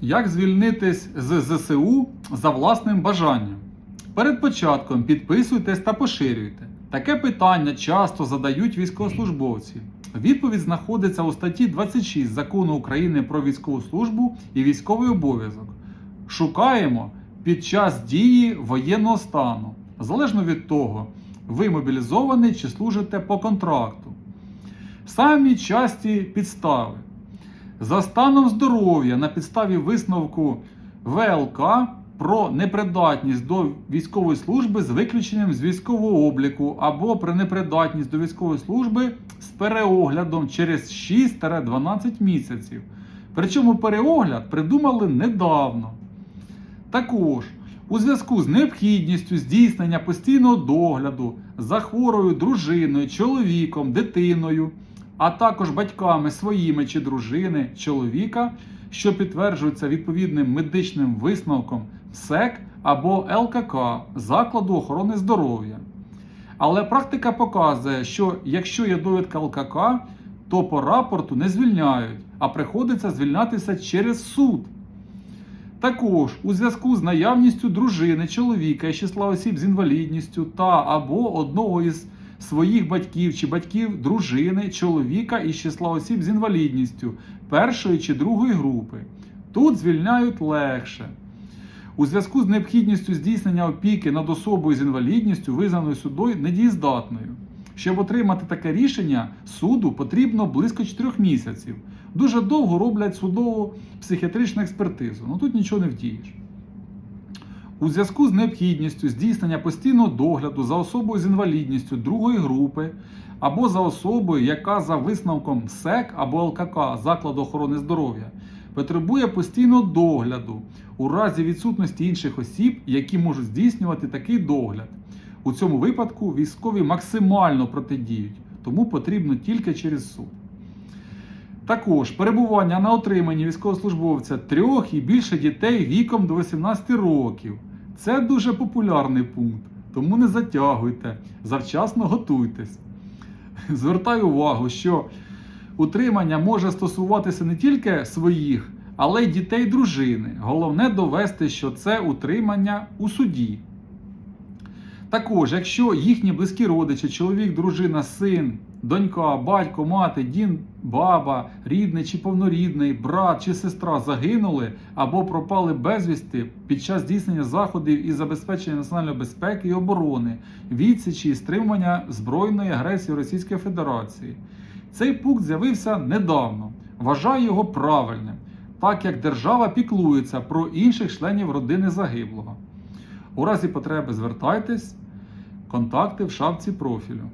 Як звільнитись з ЗСУ за власним бажанням? Перед початком підписуйтесь та поширюйте. Таке питання часто задають військовослужбовці. Відповідь знаходиться у статті 26 закону України про військову службу і військовий обов'язок. Шукаємо під час дії воєнного стану, залежно від того, ви мобілізований чи служите по контракту. Самі часті підстави. За станом здоров'я на підставі висновку ВЛК про непридатність до військової служби з виключенням з військового обліку або про непридатність до військової служби з переоглядом через 6-12 місяців. Причому переогляд придумали недавно. Також у зв'язку з необхідністю здійснення постійного догляду за хворою дружиною, чоловіком, дитиною, а також батьками своїми чи дружини, чоловіка, що підтверджується відповідним медичним висновком СЕК або ЛКК закладу охорони здоров'я. Але практика показує, що якщо є довідка ЛКК, то по рапорту не звільняють, а приходиться звільнятися через суд. Також у зв'язку з наявністю дружини, чоловіка із числа осіб з інвалідністю та або одного із своїх батьків чи батьків дружини, чоловіка із числа осіб з інвалідністю першої чи другої групи. Тут звільняють легше. У зв'язку з необхідністю здійснення опіки над особою з інвалідністю, визнаною судою недієздатною. Щоб отримати таке рішення суду потрібно близько 4 місяців. Дуже довго роблять судову психіатричну експертизу. Ну тут нічого не вдієш. У зв'язку з необхідністю здійснення постійного догляду за особою з інвалідністю другої групи або за особою, яка за висновком СЕК або ЛКК закладу охорони здоров'я потребує постійного догляду у разі відсутності інших осіб, які можуть здійснювати такий догляд. У цьому випадку військові максимально протидіють, тому потрібно тільки через суд. Також перебування на отриманні військовослужбовця трьох і більше дітей віком до 18 років. Це дуже популярний пункт, тому не затягуйте, завчасно готуйтесь. Звертаю увагу, що утримання може стосуватися не тільки своїх, але й дітей дружини. Головне довести, що це утримання у суді. Також, якщо їхні близькі родичі, чоловік, дружина, син, донька, батько, мати, дін, баба, рідний чи повнорідний, брат чи сестра загинули або пропали безвісти під час здійснення заходів із забезпечення національної безпеки і оборони, відсічі і стримування збройної агресії Російської Федерації. Цей пункт з'явився недавно. Вважаю його правильним, так як держава піклується про інших членів родини загиблого. У разі потреби звертайтесь, контакти в шапці профілю.